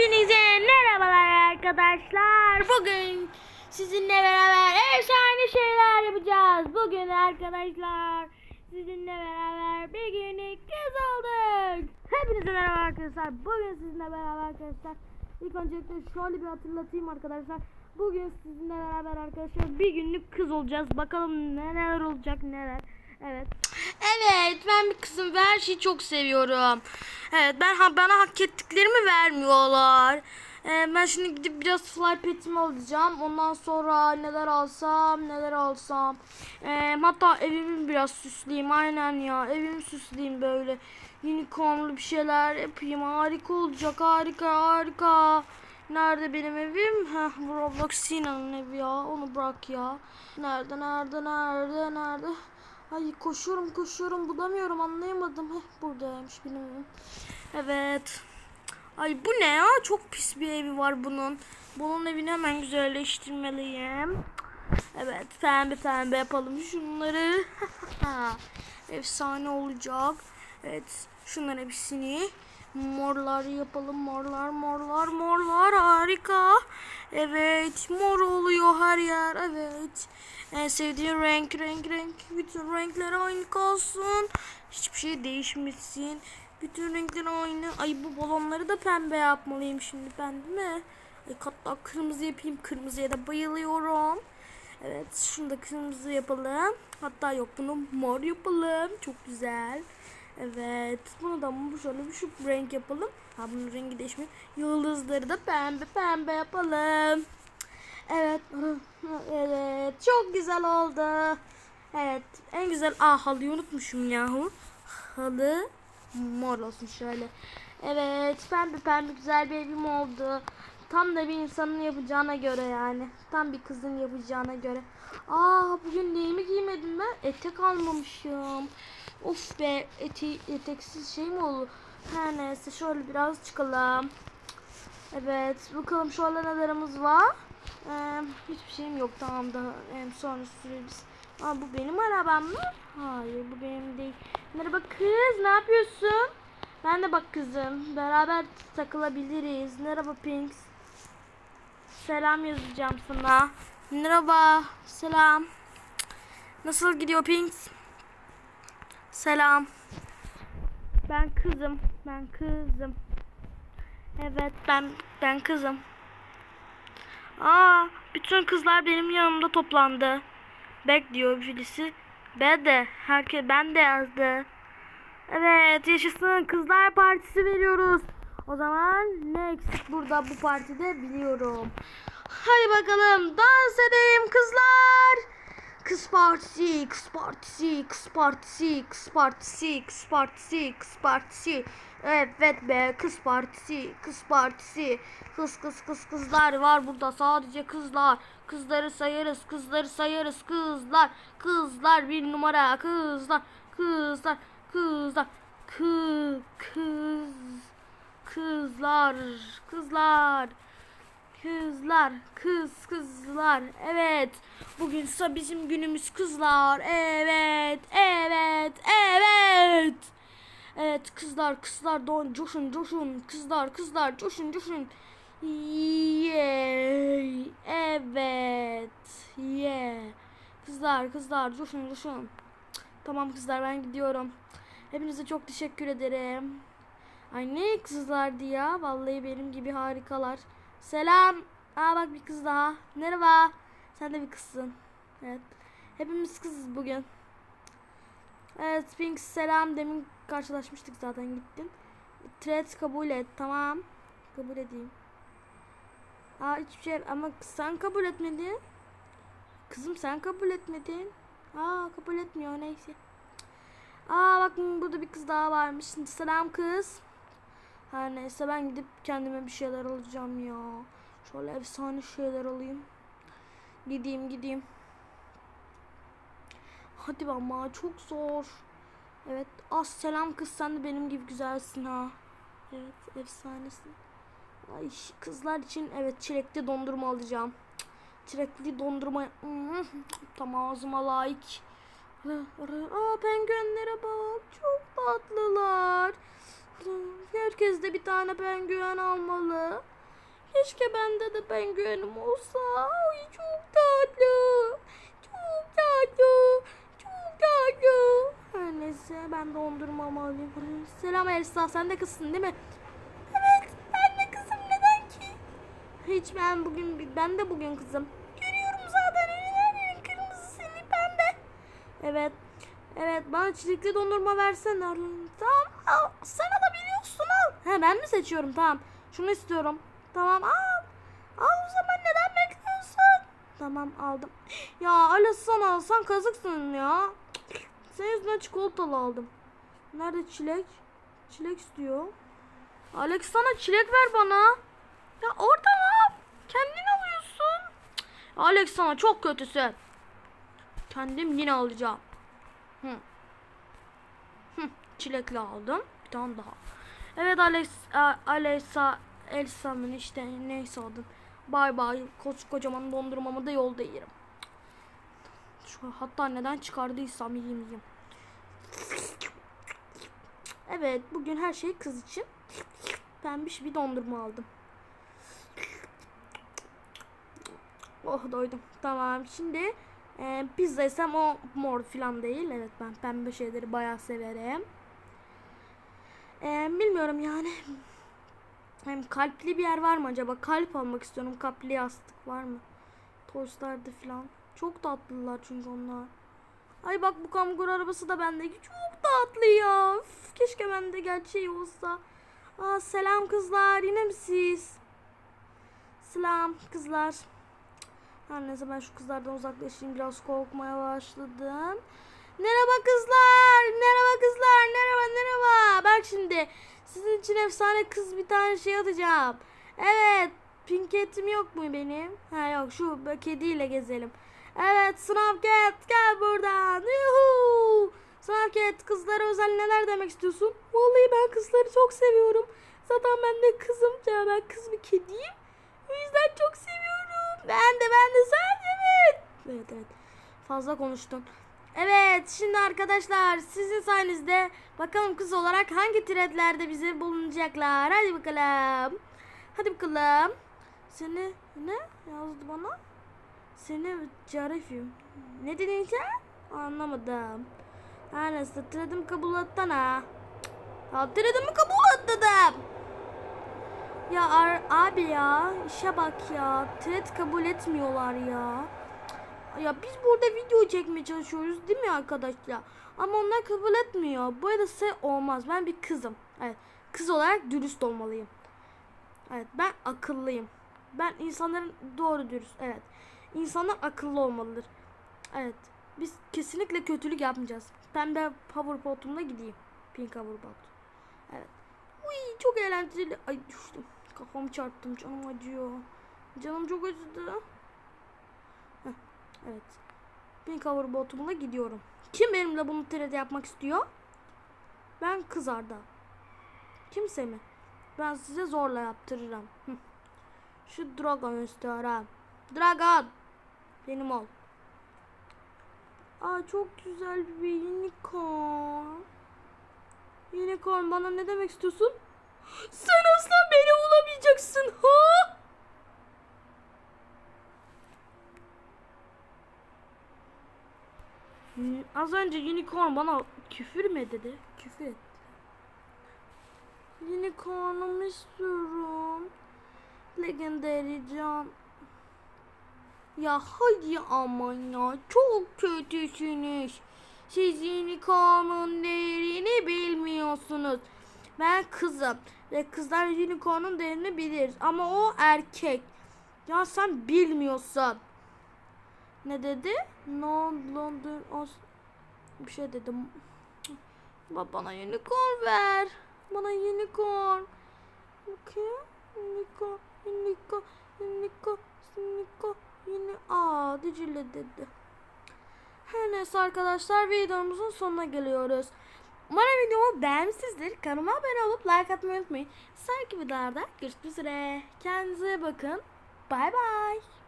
Hepinize merhabalar arkadaşlar. Bugün sizinle beraber efsane şeyler yapacağız. Bugün arkadaşlar sizinle beraber bir günlük kız olduk. Hepinize merhaba arkadaşlar. Bugün sizinle beraber arkadaşlar. İlk öncelikle şöyle bir hatırlatayım arkadaşlar. Bugün sizinle beraber arkadaşlar bir günlük kız olacağız. Bakalım neler olacak neler. Evet. Evet ben bir kızım ve her şeyi çok seviyorum. Evet ben bana hak ettiklerimi vermiyorlar. Ee, ben şimdi gidip biraz fly petimi alacağım. Ondan sonra neler alsam neler alsam. Ee, hatta evimi biraz süsleyeyim aynen ya. Evimi süsleyeyim böyle. Unicornlu bir şeyler yapayım. Harika olacak harika harika. Nerede benim evim? Heh, bu Roblox Sinan'ın evi ya. Onu bırak ya. Nerede nerede nerede nerede? Ay koşuyorum koşuyorum bulamıyorum anlayamadım. Heh buradaymış evim. Evet. Ay bu ne ya? Çok pis bir evi var bunun. Bunun evini hemen güzelleştirmeliyim. Evet pembe pembe yapalım şunları. Efsane olacak. Evet şunların hepsini morlar yapalım morlar morlar morlar harika. Evet mor oluyor her yer evet. En sevdiğim renk renk renk bütün renkler aynı kalsın. Hiçbir şey değişmesin. Bütün renkler aynı. Ay bu balonları da pembe yapmalıyım şimdi ben değil mi? Ay hatta kırmızı yapayım. Kırmızıya da bayılıyorum. Evet şunu da kırmızı yapalım. Hatta yok bunu mor yapalım. Çok güzel. Evet. Bunu da bu şöyle bir şu renk yapalım. Ha bunun rengi değişmiyor. Yıldızları da pembe pembe yapalım. Evet. Evet. Çok güzel oldu. Evet. En güzel. Aa halıyı unutmuşum yahu. Halı mor olsun şöyle. Evet. Pembe pembe güzel bir evim oldu. Tam da bir insanın yapacağına göre yani. Tam bir kızın yapacağına göre. Aa bugün neyimi giymedim ben? Etek almamışım. Of be ete eteksiz şey mi olur? Her neyse şöyle biraz çıkalım. Evet bakalım şu an nelerimiz var. Ee, hiçbir şeyim yok tamam da hem sonra süreriz. Aa bu benim arabam mı? Hayır bu benim değil. Merhaba kız ne yapıyorsun? Ben de bak kızım beraber takılabiliriz. Merhaba Pinks. Selam yazacağım sana. Merhaba selam. Nasıl gidiyor Pinks? Selam. Ben kızım. Ben kızım. Evet ben ben kızım. Aa, bütün kızlar benim yanımda toplandı. Bek diyor birisi. Ben de. Herkes ben de yazdı. Evet yaşasın kızlar partisi veriyoruz. O zaman ne eksik burada bu partide biliyorum. Hadi bakalım dans edelim kızlar. Kız partisi, kız partisi, kız partisi, kız partisi, kız partisi, kız partisi. Evet be kız partisi, kız partisi. Kız kız kız kızlar var burada sadece kızlar. Kızları sayarız, kızları sayarız, kızlar. Kızlar bir numara, kızlar, kızlar, kızlar. Kı kız kızlar, kızlar. Kızlar, kız kızlar. Evet. Bugün bizim günümüz kızlar. Evet, evet, evet. Evet kızlar, kızlar don coşun, coşun. Kızlar, kızlar coşun, coşun. Yay. Evet. Yeah. Kızlar, kızlar coşun, coşun. Tamam kızlar ben gidiyorum. Hepinize çok teşekkür ederim. Ay ne kızlardı ya. Vallahi benim gibi harikalar. Selam. Aa bak bir kız daha. Merhaba. Sen de bir kızsın. Evet. Hepimiz kızız bugün. Evet Sphinx selam. Demin karşılaşmıştık zaten gittin. Thread kabul et. Tamam. Kabul edeyim. Aa hiçbir şey ama sen kabul etmedin. Kızım sen kabul etmedin. Aa kabul etmiyor neyse. Aa bak burada bir kız daha varmış. Selam kız. Her neyse ben gidip kendime bir şeyler alacağım ya. Şöyle efsane şeyler alayım. Gideyim gideyim. Hadi ama çok zor. Evet. Az selam kız sen de benim gibi güzelsin ha. Evet efsanesin. Ay kızlar için evet çilekli dondurma alacağım. Çilekli dondurma tam ağzıma layık. Aa penguenlere bak çok tatlılar. Herkes de bir tane penguen almalı. Keşke bende de penguenim olsa. Ay çok tatlı. Çok tatlı. Çok tatlı. Her neyse ben dondurmamı alayım. Selam Elsa sen de kızsın değil mi? Evet ben de kızım neden ki? Hiç ben bugün ben de bugün kızım. Görüyorum zaten her yerin kırmızı seni pembe. Evet. Evet bana çilekli dondurma versene. Tamam al. Sen alabiliyorsun al. He ben mi seçiyorum tamam. Şunu istiyorum. Tamam al. Al o zaman neden bekliyorsun? Tamam aldım. Ya Alex sana alsan kazıksın ya. Senin yüzünden çikolatalı aldım. Nerede çilek? Çilek istiyor. Alex sana çilek ver bana. Ya orada mı? Kendin alıyorsun. Alex sana çok kötüsün. Kendim yine alacağım. Hı. Hı. Çilekli aldım. Bir tane daha. Evet Alex, Alex'a, Elsa'nın işte neyse adın. Bay bay. Koskocaman dondurmamı da yolda yerim. Şu hatta neden çıkardıysam yiyeyim yiyeyim. Evet bugün her şey kız için. Pembiş bir dondurma aldım. Oh doydum. Tamam şimdi e, pizza isem o mor falan değil. Evet ben pembe şeyleri bayağı severim. E, bilmiyorum yani. Hem kalpli bir yer var mı acaba? Kalp almak istiyorum. Kalpli yastık var mı? Toystar'da falan. Çok tatlılar çünkü onlar. Ay bak bu kamgur arabası da bendeki. Çok tatlı ya. Üf, keşke bende gerçeği olsa. Aa, selam kızlar. Yine mi siz? Selam kızlar. Her neyse ben şu kızlardan uzaklaşayım. Biraz korkmaya başladım. Merhaba kızlar. Merhaba kızlar. Merhaba merhaba. Bak şimdi sizin için efsane kız bir tane şey atacağım. Evet. Pinketim yok mu benim? Ha yok şu kediyle gezelim. Evet Snapcat gel buradan. Yuhu. Snapcat kızlara özel neler demek istiyorsun? Vallahi ben kızları çok seviyorum. Zaten ben de kızım. Ya ben kız bir kediyim. O yüzden çok seviyorum. Ben de ben de sen evet. Evet evet. Fazla konuştun. Evet şimdi arkadaşlar sizin sayenizde bakalım kız olarak hangi threadlerde bize bulunacaklar. Hadi bakalım. Hadi bakalım. Seni ne yazdı bana? Seni carifim. Ne dedin sen? Anlamadım. Her neyse threadimi kabul ettin ha. Ya threadimi kabul ettim. Ya ar- abi ya işe bak ya. Thread kabul etmiyorlar ya. Ya biz burada video çekmeye çalışıyoruz değil mi arkadaşlar? Ama onlar kabul etmiyor. Size olmaz. Ben bir kızım. Evet. Kız olarak dürüst olmalıyım. Evet ben akıllıyım. Ben insanların doğru dürüst. Evet. İnsanlar akıllı olmalıdır. Evet. Biz kesinlikle kötülük yapmayacağız. Pembe Powerpot'umla gideyim. Pink Powerpot. Evet. Uy çok eğlenceli. Ay düştüm. Kafamı çarptım. Canım acıyor. Canım çok acıdı. Heh, evet. Pink Powerpot'umla gidiyorum. Kim benimle bunu TRT yapmak istiyor? Ben kızarda. Kimse mi? Ben size zorla yaptırırım. Şu Dragon istiyorum. Dragon. Benim ol. Aa çok güzel bir unicorn. Unicorn bana ne demek istiyorsun? Sen asla beni bulamayacaksın ha? Hmm, Az önce unicorn bana küfür mü dedi? Küfür etti. Unicorn'umu istiyorum. Legendary can. Ya hadi aman ya çok kötüsünüz. Siz unicorn'un değerini bilmiyorsunuz. Ben kızım ve kızlar unicorn'un değerini bilir ama o erkek. Ya sen bilmiyorsun. Ne dedi? No London os bir şey dedim. Ba- Bana unicorn ver. Bana unicorn. Bakayım. Unicorn, unicorn, unicorn, unicorn, yine aa dicile dedi. Her neyse arkadaşlar videomuzun sonuna geliyoruz. Umarım videomu beğenmişsinizdir. Kanalıma abone olup like atmayı unutmayın. Sonraki videolarda görüşmek üzere. Kendinize bakın. Bay bay.